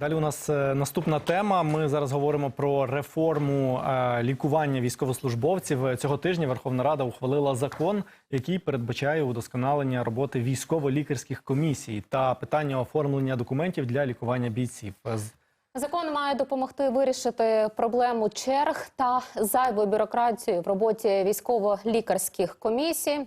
Далі у нас е, наступна тема. Ми зараз говоримо про реформу е, лікування військовослужбовців. Цього тижня Верховна Рада ухвалила закон, який передбачає удосконалення роботи військово-лікарських комісій та питання оформлення документів для лікування бійців. Закон має допомогти вирішити проблему черг та зайвої бюрократії в роботі військово-лікарських комісій.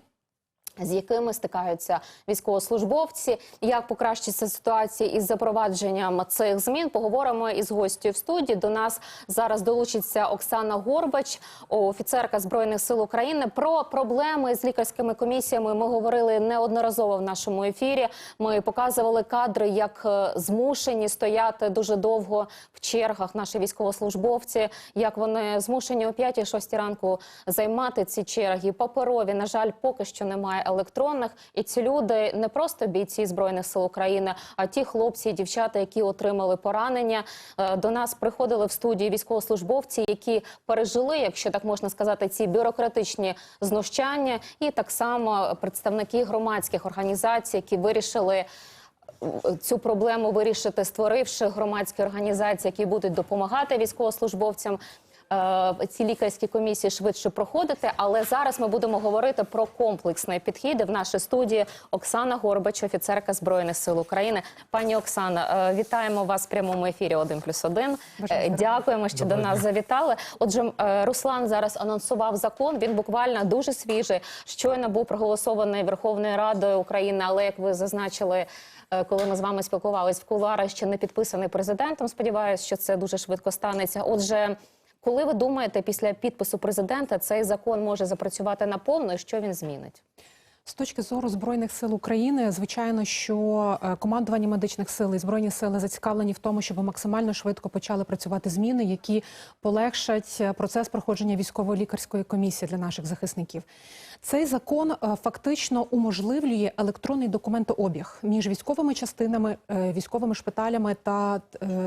З якими стикаються військовослужбовці, як покращиться ситуація із запровадженням цих змін? Поговоримо із гостю в студії. До нас зараз долучиться Оксана Горбач, офіцерка збройних сил України. Про проблеми з лікарськими комісіями ми говорили неодноразово в нашому ефірі. Ми показували кадри, як е, змушені стояти дуже довго в чергах наші військовослужбовці, як вони змушені о 5-6 ранку займати ці черги. Паперові, на жаль, поки що немає електронних. І ці люди не просто бійці збройних сил України, а ті хлопці і дівчата, які отримали поранення. Е, До нас приходили в студії військовослужбовці, які пережили, якщо так можна сказати, ці бюрократичні знущання, і так само представники громадських організацій, які вирішили цю проблему вирішити, створивши громадські організації, які будуть допомагати військовослужбовцям. Е, Ці лікарські комісії швидше проходити, але зараз ми будемо говорити про комплексний підхід. В нашій студії Оксана Горбач, офіцерка збройних сил України. Пані Оксана, е, вітаємо вас в прямому ефірі 1 плюс 1. Дякуємо, що Доброго до нас завітали. Отже, е, Руслан зараз анонсував закон. Він буквально дуже свіжий. Щойно був проголосований Верховною Радою України. Але як ви зазначили, е, коли ми з вами спілкувалися в кулуарах, ще не підписаний президентом. Сподіваюся, що це дуже швидко станеться. Отже, коли ви думаєте, після підпису президента цей закон може запрацювати наповно, і що він змінить? З точки зору збройних сил України, звичайно, що е, командування медичних сил і збройні сили зацікавлені в тому, щоб максимально швидко почали працювати зміни, які полегшать е, процес проходження військово-лікарської комісії для наших захисників. Цей закон е, фактично уможливлює електронний документообіг між військовими частинами, військовими шпиталями та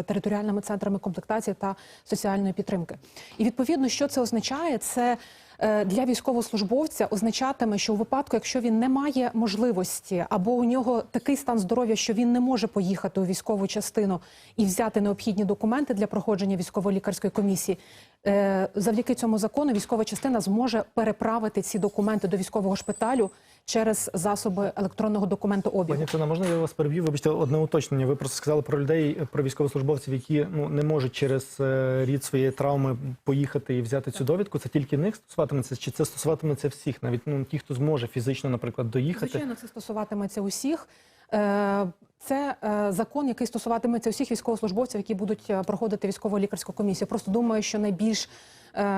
територіальними центрами комплектації та соціальної підтримки. І відповідно, що це означає, це для військовослужбовця означатиме, що у випадку, якщо він не має можливості або у нього такий стан здоров'я, що він не може поїхати у військову частину і взяти необхідні документи для проходження військово-лікарської комісії, е, завдяки цьому закону військова частина зможе переправити ці документи до військового шпиталю через засоби електронного документообігу. Пані Оксана, можна я вас переб'ю? Вибачте, одне уточнення. Ви просто сказали про людей, про військовослужбовців, які ну не можуть через е, рід своєї травми поїхати і взяти цю довідку. Це тільки них стосуватиметься, чи це стосуватиметься всіх, навіть ну ті, хто зможе фізично, наприклад, доїхати. Звичайно, це стосуватиметься усіх. Е, Це е, закон, який стосуватиметься усіх військовослужбовців, які будуть проходити військово-лікарську комісію. Просто думаю, що найбільш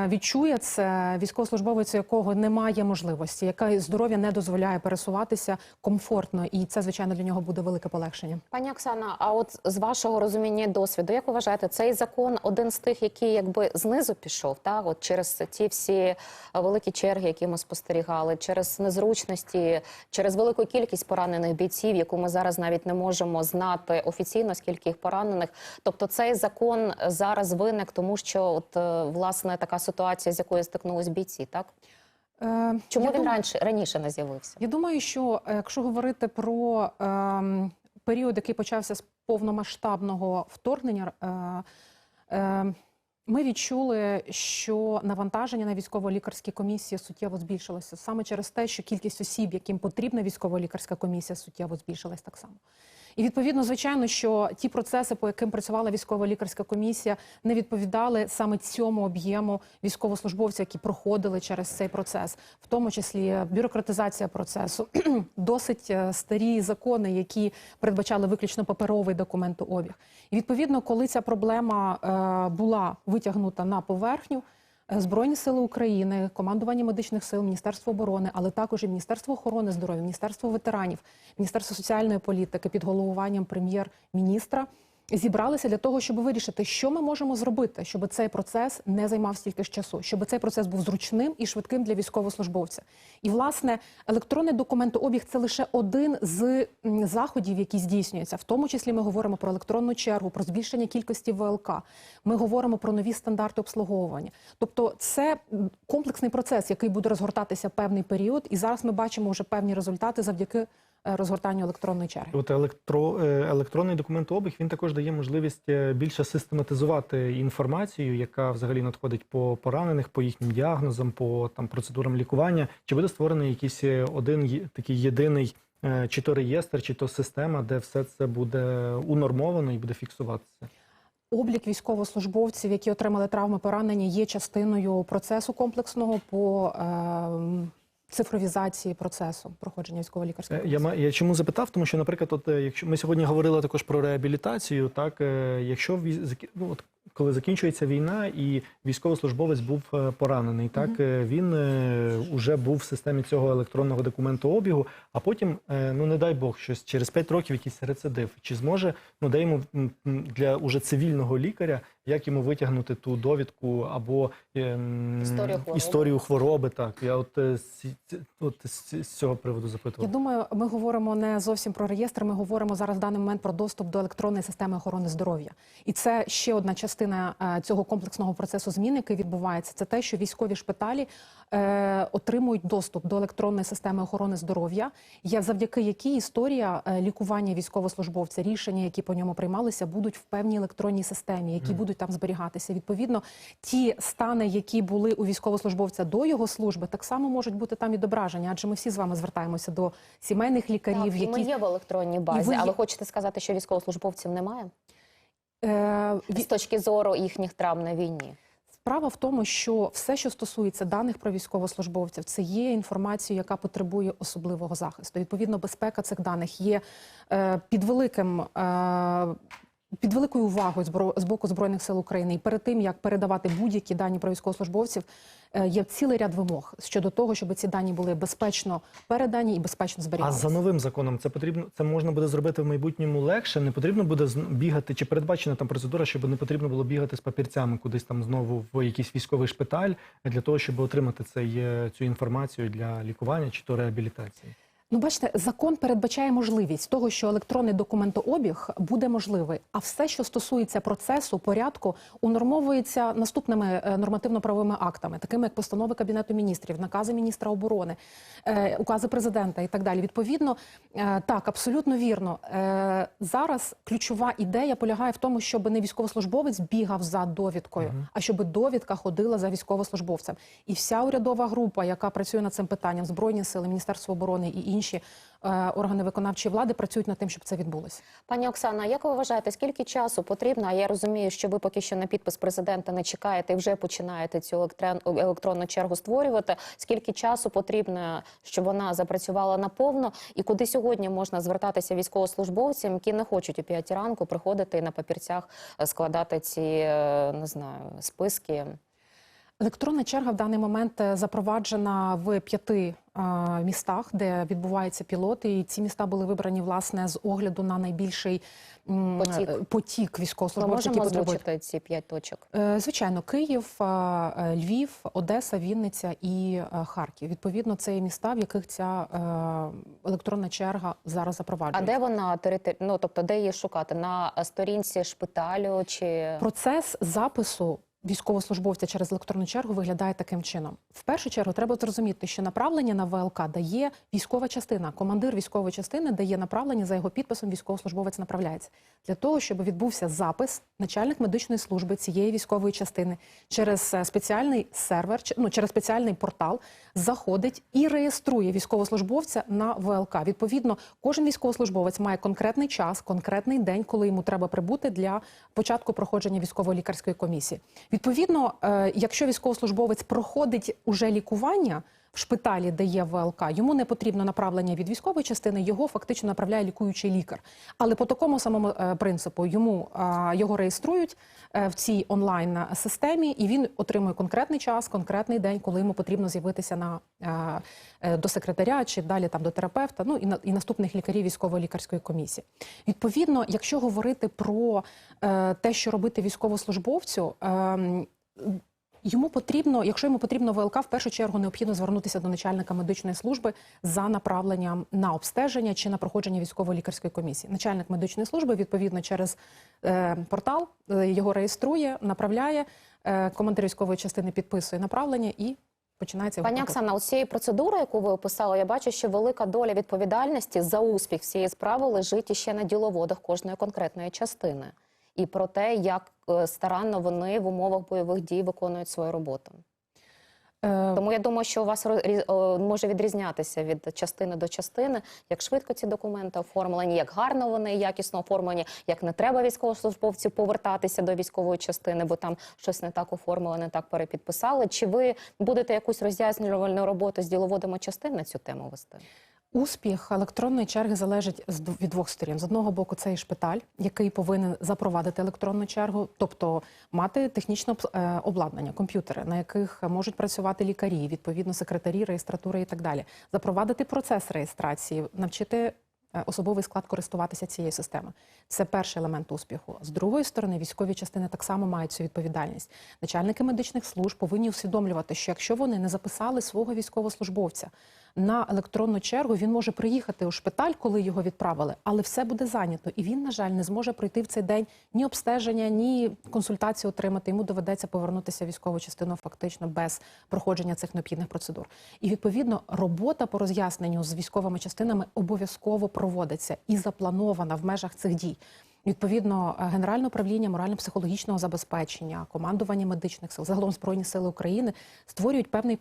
відчує це військовослужбовець, якого немає можливості, яка здоров'я не дозволяє пересуватися комфортно, і це звичайно для нього буде велике полегшення. Пані Оксана, а от з вашого розуміння досвіду, як ви вважаєте, цей закон один з тих, який якби знизу пішов, так от через ті всі е, великі черги, які ми спостерігали, через незручності, через велику кількість поранених бійців, яку ми зараз навіть не можемо знати офіційно, скільки їх поранених. Тобто цей закон зараз виник, тому що от е, власне така ситуація, з якою стикнулись бійці, так Е, чому він думаю- раніше раніше не з'явився? Я думаю, що е, якщо говорити про ем, період, який почався з повномасштабного вторгнення, е, е, ми відчули, що навантаження на військово-лікарські комісії суттєво збільшилося саме через те, що кількість осіб, яким потрібна військово-лікарська комісія, суттєво збільшилась так само. І відповідно, звичайно, що ті процеси, по яким працювала військово-лікарська комісія, не відповідали саме цьому об'єму військовослужбовців, які проходили через цей процес, в тому числі бюрократизація процесу, досить е, старі закони, які передбачали виключно паперовий документообіг. І відповідно, коли ця проблема е, була витягнута на поверхню. Збройні сили України, командування медичних сил, Міністерство оборони, але також і Міністерство охорони здоров'я, Міністерство ветеранів, Міністерство соціальної політики під головуванням прем'єр-міністра зібралися для того, щоб вирішити, що ми можемо зробити, щоб цей процес не займав стільки ж часу, щоб цей процес був зручним і швидким для військовослужбовця. І власне електронний документообіг це лише один з заходів, які здійснюються. В тому числі ми говоримо про електронну чергу, про збільшення кількості ВЛК. Ми говоримо про нові стандарти обслуговування. Тобто, це комплексний процес, який буде розгортатися певний період, і зараз ми бачимо вже певні результати завдяки розгортанню електронної черги. От електро, е, електронний документообіг він також дає можливість е, більше систематизувати інформацію, яка взагалі надходить по поранених, по їхнім діагнозам, по там процедурам лікування. Чи буде створений якийсь е, один такий єдиний е, чи то реєстр, чи то система, де все це буде унормовано і буде фіксуватися? Облік військовослужбовців, які отримали травми поранення, є частиною процесу комплексного по е, цифровізації процесу проходження військово-лікарського Е, Я, я чому запитав? Тому що, наприклад, от е, якщо ми сьогодні говорили також про реабілітацію, так е, якщо ну, от, коли закінчується війна і військовослужбовець був е, поранений, так е, він вже був в системі цього електронного документообігу, а потім, е, ну не дай Бог, щось через 5 років якийсь рецидив. Чи зможе ну де йому для уже цивільного лікаря, як йому витягнути ту довідку або ем, Історію хвороби. історію хвороби? Так я от, е, от з цього приводу запитував. Я думаю, ми говоримо не зовсім про реєстр. Ми говоримо зараз в даний момент про доступ до електронної системи охорони здоров'я. І це ще одна частина е, цього комплексного процесу змін, який відбувається. Це те, що військові шпиталі е, отримують доступ до електронної системи охорони здоров'я, я завдяки якій історія е, лікування військовослужбовця, рішення, які по ньому приймалися, будуть в певній електронній системі, які будуть там зберігатися. Відповідно, ті стани, які були у військовослужбовця до його служби, так само можуть бути там відображені, адже ми всі з вами звертаємося до сімейних лікарів, Так, і ми є в електронній базі, ви але хочете сказати, що військовослужбовців немає з точки зору їхніх травм на війні. Справа в тому, що все, що стосується даних про військовослужбовців, це є інформацією, яка потребує особливого захисту. Відповідно, безпека цих даних є е, під великим. Е, під великою увагою з боку збройних сил України, і перед тим як передавати будь-які дані про військовослужбовців, е, є цілий ряд вимог щодо того, щоб ці дані були безпечно передані і безпечно А за новим законом це потрібно, це можна буде зробити в майбутньому легше. Не потрібно буде бігати, чи передбачена там процедура, щоб не потрібно було бігати з папірцями кудись там знову в якийсь військовий шпиталь для того, щоб отримати цей, е, цю інформацію для лікування чи то реабілітації. Ну, бачите, закон передбачає можливість того, що електронний документообіг буде можливий, а все, що стосується процесу, порядку, унормовується наступними е, нормативно-правовими актами, такими як постанови Кабінету міністрів, накази міністра оборони, е, укази президента і так далі. Відповідно, е, так, абсолютно вірно. Зараз ключова ідея полягає в тому, щоб не військовослужбовець бігав за довідкою, а щоб довідка ходила за військовослужбовцем. І вся урядова група, яка працює над цим питанням, збройні сили, Міністерство оборони і інші е, органи виконавчої влади працюють над тим, щоб це відбулося. Пані Оксана, як ви вважаєте, скільки часу потрібно? А я розумію, що ви поки що на підпис президента не чекаєте і вже починаєте цю електрон- електронну чергу створювати. Скільки часу потрібно, щоб вона запрацювала наповно? І куди сьогодні можна звертатися військовослужбовцям, які не хочуть о 5 ранку приходити і на папірцях е, складати ці е, не знаю списки? Електронна черга в даний момент е, запроваджена в п'яти е, містах, де відбуваються пілоти. І ці міста були вибрані власне з огляду на найбільший Потік. е, потік військовослужбовців, які можемо озвучити ці п'ять точок. Звичайно, Київ, Львів, Одеса, Вінниця і Харків. Відповідно, це є міста, в яких ця електронна черга зараз А де вона територ... ну, тобто, де її шукати? На сторінці шпиталю чи Процес запису військовослужбовця через електронну чергу виглядає таким чином. В першу чергу треба зрозуміти, що направлення на ВЛК дає військова частина. Командир військової частини дає направлення за його підписом. Військовослужбовець направляється для того, щоб відбувся запис. Начальник медичної служби цієї військової частини через е, спеціальний сервер, ну через спеціальний портал заходить і реєструє військовослужбовця на ВЛК. Відповідно, кожен військовослужбовець має конкретний час, конкретний день, коли йому треба прибути для початку проходження військово-лікарської комісії. Відповідно, е, якщо військовослужбовець проходить уже лікування. Шпиталі, де є ВЛК, йому не потрібно направлення від військової частини, його фактично направляє лікуючий лікар. Але по такому самому е, принципу йому е, його реєструють е, в цій онлайн системі, і він отримує конкретний час, конкретний день, коли йому потрібно з'явитися на до секретаря чи далі там до терапевта, ну і на і наступних лікарів військової лікарської комісії. Відповідно, якщо говорити про те, що робити військовослужбовцю. Йому потрібно, якщо йому потрібно ВЛК, в першу чергу необхідно звернутися до начальника медичної служби за направленням на обстеження чи на проходження військово-лікарської комісії. Начальник медичної служби відповідно через е, портал е, його реєструє, направляє. Е, командир військової частини підписує направлення і починається Пані Оксана, у цієї процедури, яку ви описали, я бачу, що велика доля відповідальності за успіх всієї справи лежить іще на діловодах кожної конкретної частини, і про те, як е, старанно вони в умовах бойових дій виконують свою роботу. Е, Тому я думаю, що у вас роз- може відрізнятися від частини до частини, як швидко ці документи оформлені, як гарно вони якісно оформлені, як не треба військовослужбовців повертатися до військової частини, бо там щось не так оформили, не так перепідписали. Чи ви будете якусь роз'яснювальну роботу з діловодами частин на цю тему вести? Успіх електронної черги залежить від двох сторін. З одного боку, це і шпиталь, який повинен запровадити електронну чергу, тобто мати технічне е, обладнання, комп'ютери, на яких можуть працювати лікарі, відповідно секретарі, реєстратури і так далі. Запровадити процес реєстрації, навчити е, особовий склад користуватися цією системою. Це перший елемент успіху. З другої сторони, військові частини так само мають цю відповідальність. Начальники медичних служб повинні усвідомлювати, що якщо вони не записали свого військовослужбовця на електронну чергу, він може приїхати у шпиталь, коли його відправили, але все буде зайнято, і він, на жаль, не зможе пройти в цей день ні обстеження, ні консультацію отримати. Йому доведеться повернутися в військову частину фактично без проходження цих необхідних процедур. І відповідно робота по роз'ясненню з військовими частинами обов'язково проводиться і запланована в межах цих дій. Відповідно, Генеральне управління морально-психологічного забезпечення, командування медичних сил, загалом Збройні сили України створюють певний,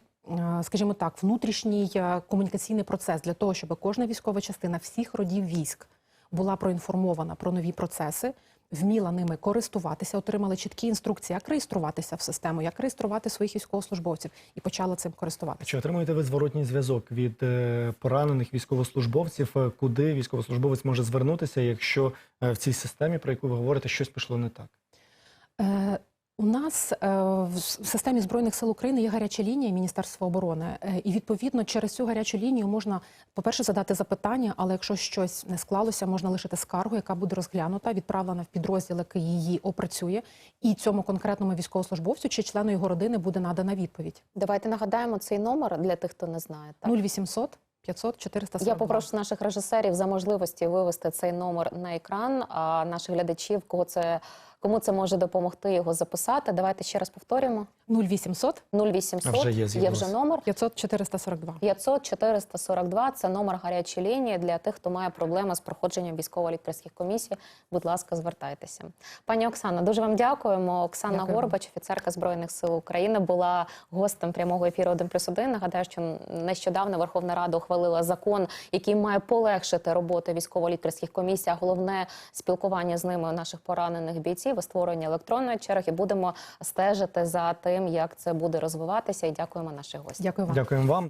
скажімо так, внутрішній е, комунікаційний процес для того, щоб кожна військова частина всіх родів військ була проінформована про нові процеси, вміла ними користуватися, отримала чіткі інструкції, як реєструватися в систему, як реєструвати своїх військовослужбовців, і почала цим користуватися. Чи отримуєте ви зворотній зв'язок від е, поранених військовослужбовців, е, куди військовослужбовець може звернутися, якщо е, в цій системі, про яку ви говорите, щось пішло не так? У нас е, в системі збройних сил України є гаряча лінія Міністерства оборони, Е, і відповідно через цю гарячу лінію можна, по-перше, задати запитання, але якщо щось не склалося, можна лишити скаргу, яка буде розглянута, відправлена в підрозділ, який її опрацює, і цьому конкретному військовослужбовцю чи члену його родини буде надана відповідь. Давайте нагадаємо цей номер для тих, хто не знає. Так? 0800 500 442. Я попрошу наших режисерів за можливості вивести цей номер на екран. А наших глядачів, кого це кому це може допомогти його записати. Давайте ще раз повторюємо: 0800 0800 А вже є, є з'явилось. вже номер. 500 442. 500 442 – це номер гарячої лінії для тих, хто має проблеми з проходженням військово-лікарських комісій. Будь ласка, звертайтеся. Пані Оксана, дуже вам дякуємо. Оксана Дякую. Горбач, офіцерка збройних сил України, була гостем прямого ефіру 1 плюс 1. Нагадаю, що нещодавно Верховна Рада ухвалила закон, який має полегшити роботу військово-лікарських комісій. А головне спілкування з ними наших поранених бійців і створення електронної черги. Будемо стежити за тим, як це буде розвиватися. І дякуємо наших гостям. Дякую вам. Дякуємо вам.